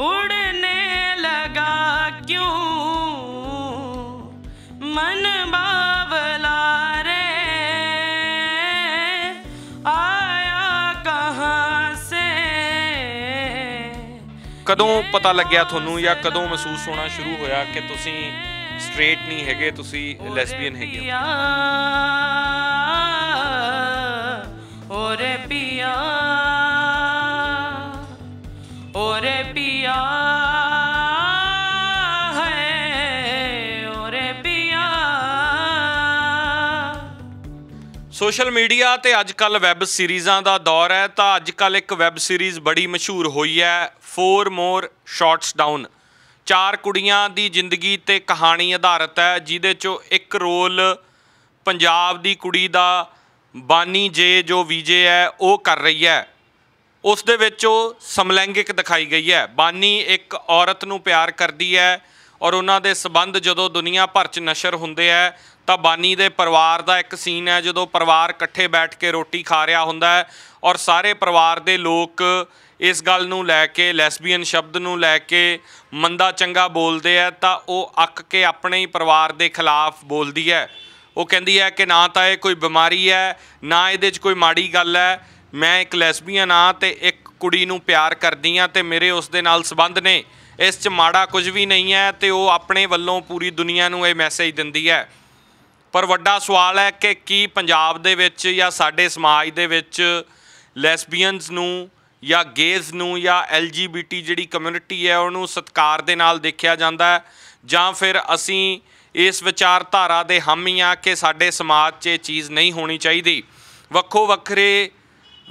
उड़ने लगा क्यों मन बावला रे आया कहाँ से ਕਦੋਂ ਪਤਾ ਲੱਗਿਆ ਤੁਹਾਨੂੰ ਜਾਂ ਕਦੋਂ ਮਹਿਸੂਸ ਹੋਣਾ ਸ਼ੁਰੂ ਹੋਇਆ ਕਿ ਤੁਸੀਂ ਸਟ੍ਰੇਟ ਨਹੀਂ ਹੈਗੇ ਤੁਸੀਂ ਲੈਸਬੀਅਨ ਹੈਗੇ ਹੋ? पिया ओरे पिया है ओरे पिया ਸੋਸ਼ਲ ਮੀਡੀਆ ਤੇ ਅੱਜ ਕੱਲ ਵੈਬ ਸੀਰੀਜ਼ਾਂ ਦਾ ਦੌਰ ਹੈ ਤਾਂ ਅੱਜ ਕੱਲ ਇੱਕ ਵੈਬ ਸੀਰੀਜ਼ ਬੜੀ ਮਸ਼ਹੂਰ ਹੋਈ ਹੈ 4 ਮੋਰ ਸ਼ਾਟਸ ਡਾਊਨ ਚਾਰ ਕੁੜੀਆਂ ਦੀ ਜ਼ਿੰਦਗੀ ਤੇ ਕਹਾਣੀ ਆਧਾਰਿਤ ਹੈ ਜਿਹਦੇ ਚੋਂ ਇੱਕ ਰੋਲ ਪੰਜਾਬ ਦੀ ਕੁੜੀ ਦਾ ਬਾਨੀ ਜੇ ਜੋ ਵਿਜੇ ਹੈ ਉਹ ਕਰ ਰਹੀ ਹੈ ਉਸ ਦੇ ਵਿੱਚ ਉਹ ਸਮਲੈਂਗਿਕ ਦਿਖਾਈ ਗਈ ਹੈ। ਬਾਨੀ ਇੱਕ ਔਰਤ ਨੂੰ ਪਿਆਰ ਕਰਦੀ ਹੈ ਔਰ ਉਹਨਾਂ ਦੇ ਸਬੰਧ ਜਦੋਂ ਦੁਨੀਆ ਭਰ 'ਚ ਨਸ਼ਰ ਹੁੰਦੇ ਹੈ, ਤਾਂ ਬਾਨੀ ਦੇ ਪਰਿਵਾਰ ਦਾ ਇੱਕ ਸੀਨ ਹੈ, ਜਦੋਂ ਪਰਿਵਾਰ ਇਕੱਠੇ ਬੈਠ ਕੇ ਰੋਟੀ ਖਾ ਰਿਹਾ ਹੁੰਦਾ ਹੈ ਔਰ ਸਾਰੇ ਪਰਿਵਾਰ ਦੇ ਲੋਕ ਇਸ ਗੱਲ ਨੂੰ ਲੈ ਕੇ ਲੈਸਬੀਅਨ ਸ਼ਬਦ ਨੂੰ ਲੈ ਕੇ ਮੰਦਾ ਚੰਗਾ ਬੋਲਦੇ ਆ ਤਾਂ ਉਹ ਅੱਕ ਕੇ ਆਪਣੇ ਹੀ ਪਰਿਵਾਰ ਦੇ ਖਿਲਾਫ ਬੋਲਦੀ ਹੈ। ਉਹ ਕਹਿੰਦੀ ਹੈ ਕਿ ਨਾ ਤਾਂ ਇਹ ਕੋਈ ਬਿਮਾਰੀ ਹੈ, ਨਾ ਇਹਦੇ 'ਚ ਕੋਈ ਮਾੜੀ ਗੱਲ ਹੈ ਮੈਂ ਇੱਕ ਲੈਸਬੀਅਨ ਆ ਤੇ ਇੱਕ ਕੁੜੀ ਨੂੰ ਪਿਆਰ ਕਰਦੀ ਆ ਤੇ ਮੇਰੇ ਉਸ ਦੇ ਨਾਲ ਸਬੰਧ ਨੇ। ਇਸ 'ਚ ਮਾੜਾ ਕੁਝ ਵੀ ਨਹੀਂ ਹੈ ਤੇ ਉਹ ਆਪਣੇ ਵੱਲੋਂ ਪੂਰੀ ਦੁਨੀਆ ਨੂੰ ਇਹ ਮੈਸੇਜ ਦਿੰਦੀ ਹੈ। ਪਰ ਵੱਡਾ ਸਵਾਲ ਹੈ ਕਿ ਕੀ ਪੰਜਾਬ ਦੇ ਵਿੱਚ ਜਾਂ ਸਾਡੇ ਸਮਾਜ ਦੇ ਵਿੱਚ ਲੈਸਬੀਅਨਸ ਨੂੰ ਜਾਂ ਗੇਜ਼ ਨੂੰ ਜਾਂ ਐਲਜੀਬੀਟੀ ਜਿਹੜੀ ਕਮਿਊਨਿਟੀ ਹੈ ਉਹਨੂੰ ਸਤਿਕਾਰ ਦੇ ਨਾਲ ਦੇਖਿਆ ਜਾਂਦਾ ਹੈ? ਜਾਂ ਫਿਰ ਅਸੀਂ ਇਸ ਵਿਚਾਰਧਾਰਾ ਦੇ ਹਾਮੀ ਆ ਕਿ ਸਾਡੇ ਸਮਾਜ 'ਚ ਇਹ ਚੀਜ਼ ਨਹੀਂ ਹੋਣੀ ਚਾਹੀਦੀ? ਵੱਖੋ ਵੱਖਰੇ